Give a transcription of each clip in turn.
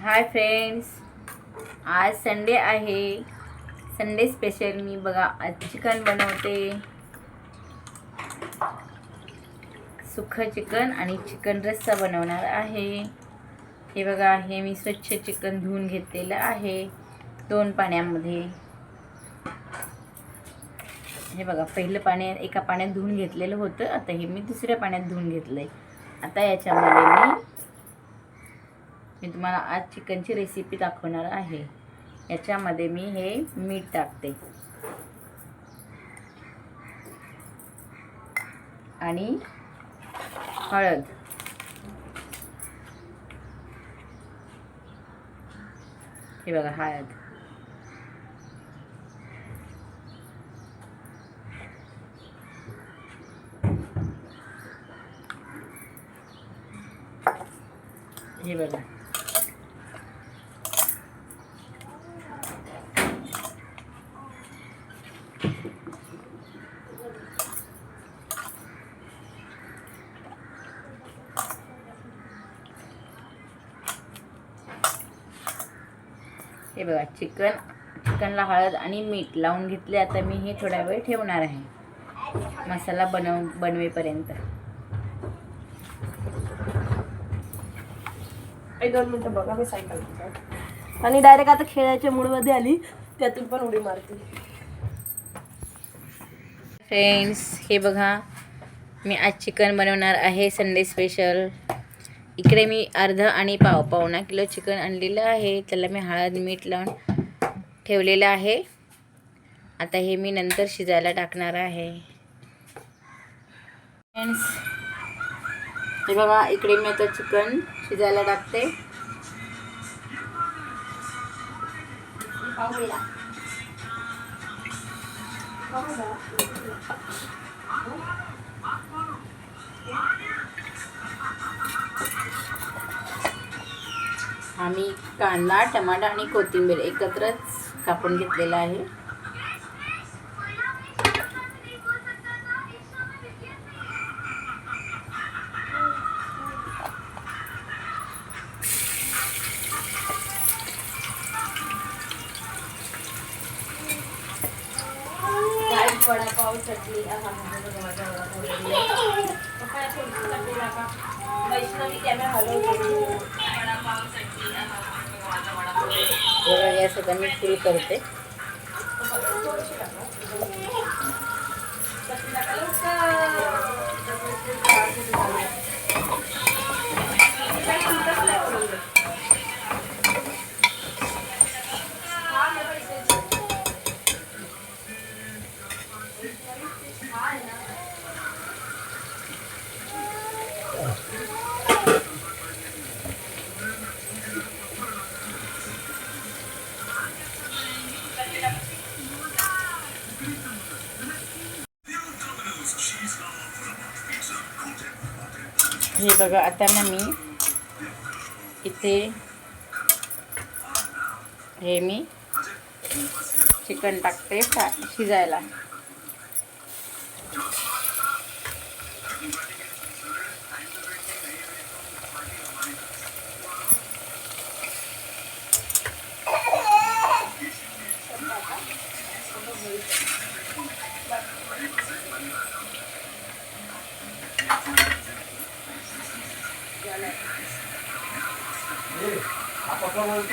हाय friends आज Sunday आहे. Sunday special मी बघा आज चिकन बनवते. सुखं चिकन आणि चिकन रस्सा बनवणार आहे. हे बघा हे मी स्वच्छ चिकन धुवून घेतलेलं आहे दोन पाण्यामध्ये. हे बघा पहिलं पाणी एका पाण्यात धुवून घेतलेलं होतं आता हे मी दुसऱ्या पाण्यात धुवून घेतलं आहे आता याच्यामध्ये मी मी तुम्हाला आज चिकनची रेसिपी दाखवणार आहे. याच्यामध्ये मी हे मीठ टाकते. आणि हळद. हे बघा हळद. हे बघा हे बघा चिकन चिकनला हळद आणि मीठ लावून घेतले. आता मी हे थोडा वेळ ठेवणार आहे. मसाला बनव बनवेपर्यंत. दोन मिनिटं बघा मी सायकल आणि डायरेक्ट आता खेळाच्या मूडमध्ये आली त्यातून पण उडी मारते. फ्रेंड्स हे बघा. मी आज चिकन बनवणार आहे संडे स्पेशल इकडे मी अर्ध आणि पाव पावणा किलो चिकन आणलेलं आहे. त्याला मी हळद मीठ लावून ठेवलेलं आहे. आता हे मी नंतर शिजायला टाकणार आहे. फ्रेंड्स हे बघा इकडे मी आता चिकन शिजायला टाकते. आम्ही कांदा टमाटा आणि कोथिंबीर एकत्रच कापून घेतलेला आहे. वडापाव चटणी. वैष्णवी वडापाव चटणी बघा या सगळं मी फुल करते. हे बघा आता ना मी इथे हे मी चिकन टाकते का शिजायला.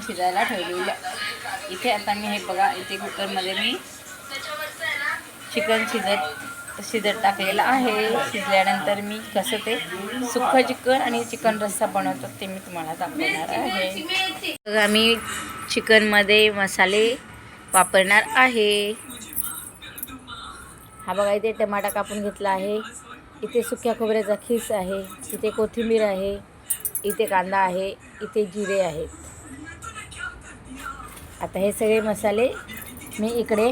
छान शिजायला ठेवलेलं. इथे आता मी हे बघा इथे कुकरमध्ये मी चिकन शिजत शिजत टाकलेलं आहे. शिजल्यानंतर मी कसं ते सुक्कं चिकन आणि चिकन रस्सा बनवतो ते मी तुम्हाला दाखवणार आहे. बघा मी चिकनमध्ये मसाले वापरणार आहे. हा बघा इथे टमाटा कापून घेतला आहे. इथे सुक्या खोबऱ्याचा खीस आहे. इथे कोथिंबीर आहे. इथे कांदा आहे. इथे जिरे आहेत. आता हे सगळे मसाले मी इकडे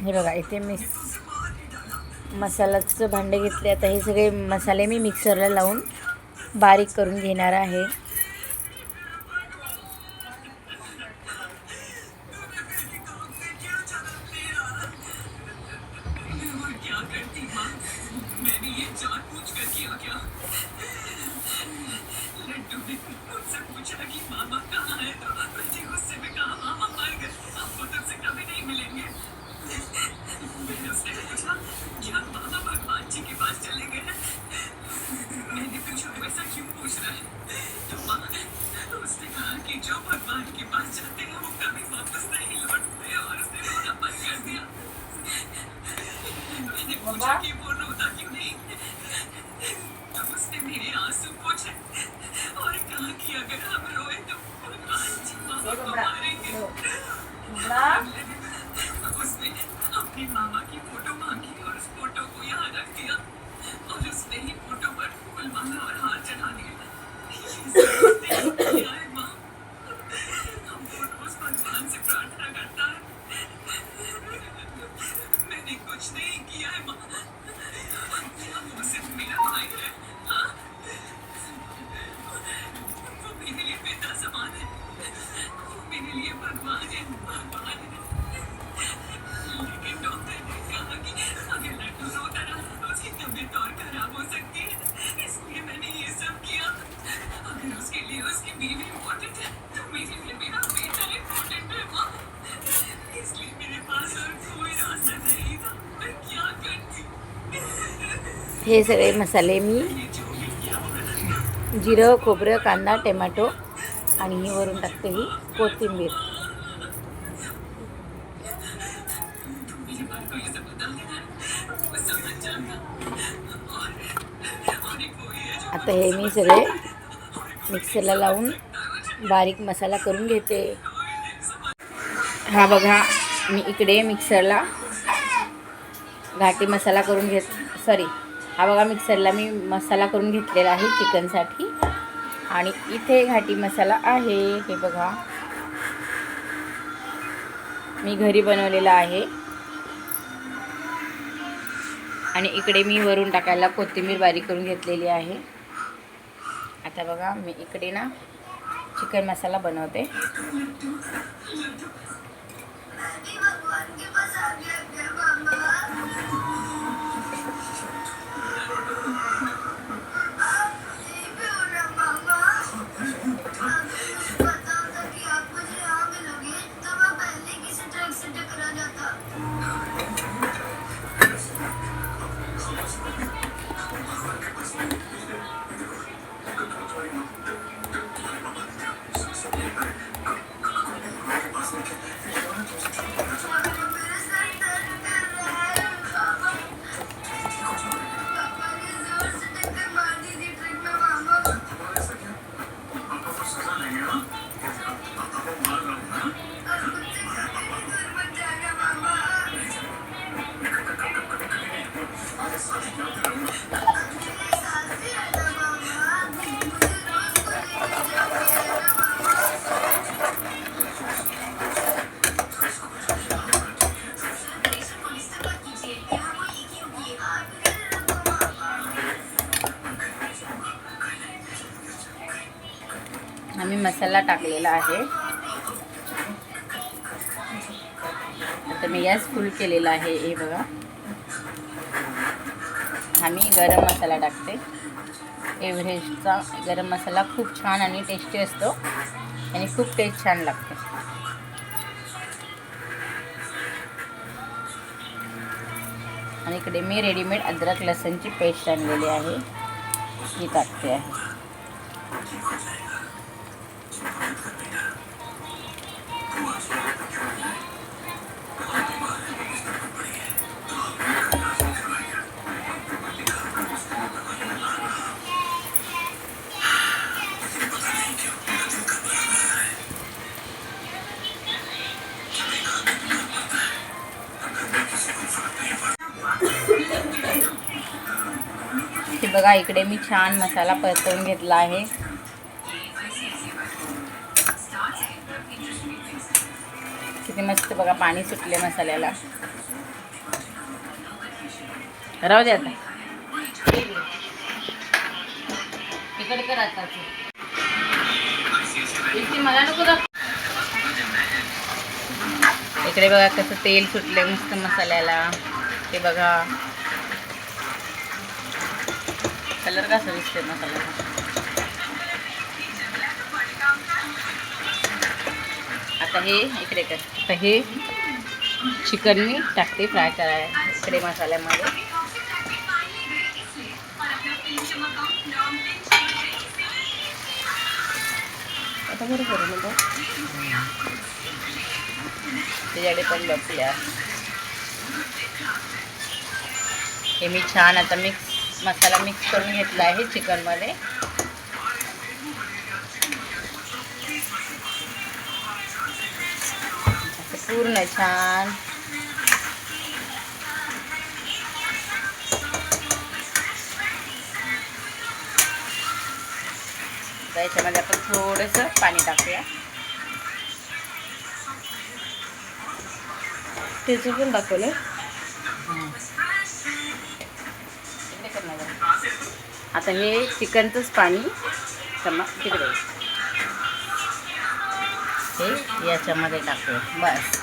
हे बघा इथे मी मसाल्याचं भांडे घेतले. आता हे सगळे मसाले मी मिक्सरला लावून बारीक करून घेणार आहे. हे सगळे मसाले मी जिरं खोबरं कांदा टमॅटो आणि ही वरून टाकते ही कोथिंबीर. आता हे मी सगळे मिक्सरला लावून बारीक मसाला करून घेते. हा बघा मी इकडे मिक्सरला घाटी मसाला करून घेत सॉरी हा बघा मिक्सरला मी मसाला करून घेतलेला आहे चिकनसाठी. आणि इथे घाटी मसाला आहे हे बघा. मी घरी बनवलेला आहे. आणि इकडे मी वरून टाकायला कोथिंबीर बारीक करून घेतलेली आहे. आता बघा मी इकडे ना चिकन मसाला बनवते. मसाला टाकलेला आहे. आता मी गॅस फुल केलेला आहे हे बघा. आम्ही गरम मसाला टाकते. एव्हरेस्टचा गरम मसाला खूप छान आणि टेस्टी असतो आणि खूप टेस्ट छान लागते. आणि इकडे मी रेडीमेड अद्रक लसणची पेस्ट आणलेली आहे. ही टाकते आहे. बघा इकडे मी छान मसाला परतवून घेतला आहे. किती मस्त बघा पाणी सुटले मसाल्याला. राहू दे आता. इकडे कर आता मला नको इकडे बघा कसं तेल सुटले मस्त मसाल्याला. ते बघा. कलर कसा दिसते मसाल्याचा आता हे इकडे कर. आता हे चिकन मी टाकते फ्राय कराय इकडे मसाल्यामध्ये. आता बरं करू बघ. त्याच्याकडे पण बघूया. हे मी छान आता मिक्स मसाला मिक्स करून घेतला आहे चिकनमध्ये पूर्ण छान. याच्यामध्ये आपण थोडंसं पाणी टाकूया. त्याचं पण दाखवलं करणार. आता हे चिकनचंच पाणी समजा तिकडे हे याच्यामध्ये टाकूया. बस.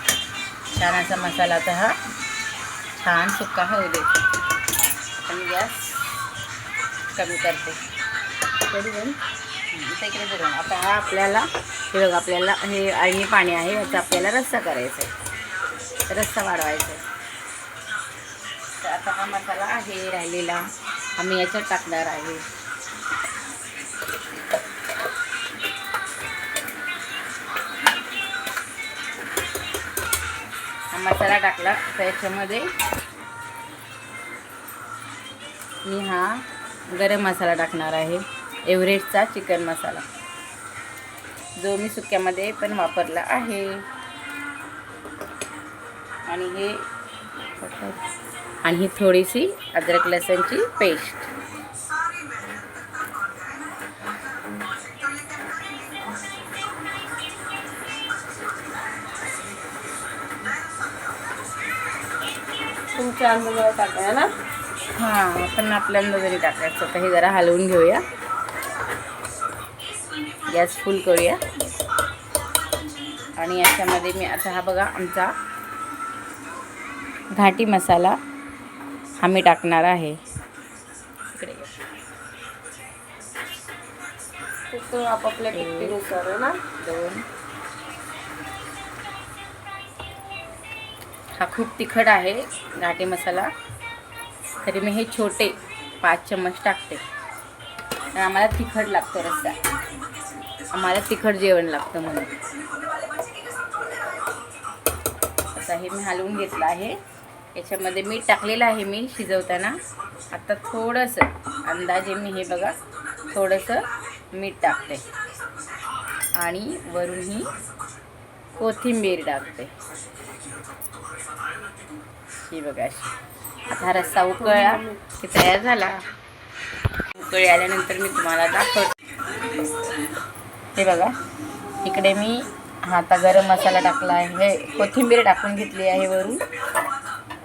छान असा मसाला आता हा छान सुका होऊ दे. आणि गॅस कमी करते. कधी पण तिकडे करून आता हा आपल्याला हे बघ आपल्याला हे अळणी पाणी आहे याचा आपल्याला रस्सा करायचा आहे. रस्सा वाढवायचा आहे. आता हा मसाला आहे राहिलेला. आम्ही याच्यात टाकणार आहे. हा मसाला टाकला. त्याच्यामध्ये मी हा गरम मसाला टाकणार आहे. एव्हरेस्टचा चिकन मसाला. जो मी सुक्यामध्ये पण वापरला आहे. आणि हे आणि ही थोडीशी अद्रक लसणची पेस्ट. तुमच्या अंदाजावर टाकाय ना? हां पण आपल्या जरी टाकायचं. तर हे जरा हलवून घेऊया. गॅस फुल करूया. आणि याच्यामध्ये मी आता हा बघा आमचा घाटी मसाला हा मी टाकणार आहे. इकडे. तो आपापल्या ना? दोन. हा खूप तिखट आहे घाटी मसाला. तरी मी हे छोटे पाच चम्मच टाकते. आम्हाला तिखट लागतो रस्सा. आम्हाला तिखट जेवण लागतं म्हणून. आता हे मी हलवून घेतलं आहे. याच्यामध्ये मीठ टाकलेलं आहे मी शिजवताना. आता थोडंसं अंदाजे मी हे बघा थोडंसं मीठ टाकते. आणि वरून ही कोथिंबीर टाकते. ही बघा आता हा रस्सा उकळला की तयार झाला. उकळी आल्यानंतर मी तुम्हाला दाखवते. हे बघा इकडे मी हाता गरम मसाला टाकला आहे. कोथिंबीर टाकून घेतली आहे वरून.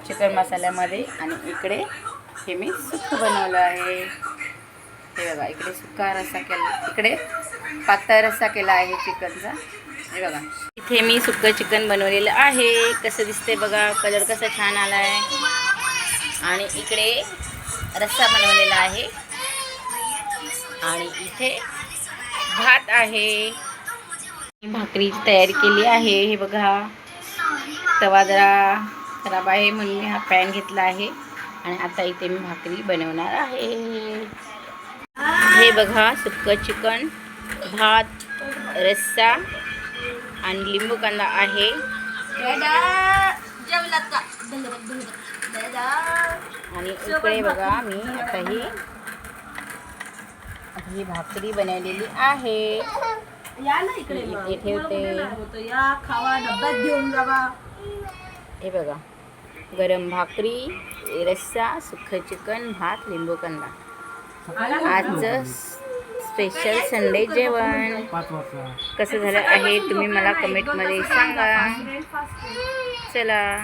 चिकन मसाल्यामध्ये आणि इकडे हे मी सुक्क बनवलं आहे. हे बघा इकडे सुका रस्सा केला इकडे पातळ रस्सा केला आहे चिकनचा. हे बघा इथे मी सुकं चिकन बनवलेलं आहे. कसं दिसते बघा कलर कसा छान आला आहे आणि इकडे रस्सा बनवलेला आहे. आणि इथे भात आहे. भाकरीची तयारी केली आहे हे बघा. तवा जरा खराब आहे म्हणून मी हा पॅन घेतला आहे आणि आता इथे मी भाकरी बनवणार आहे. हे बघा सुक्कं चिकन भात रस्सा आणि लिंबू कांदा आहे. आणि इकडे बघा मी आता ही ही भाकरी बनवलेली आहे. या ना इकडे मग. इथे ठेवते. हे बघा. गरम भाकरी रस्सा सुक्खं चिकन भात लिंबू कांदा. आजचं स्पेशल संडे जेवण. कसं झालं आहे तुम्ही मला कमेंटमध्ये सांगा. चला.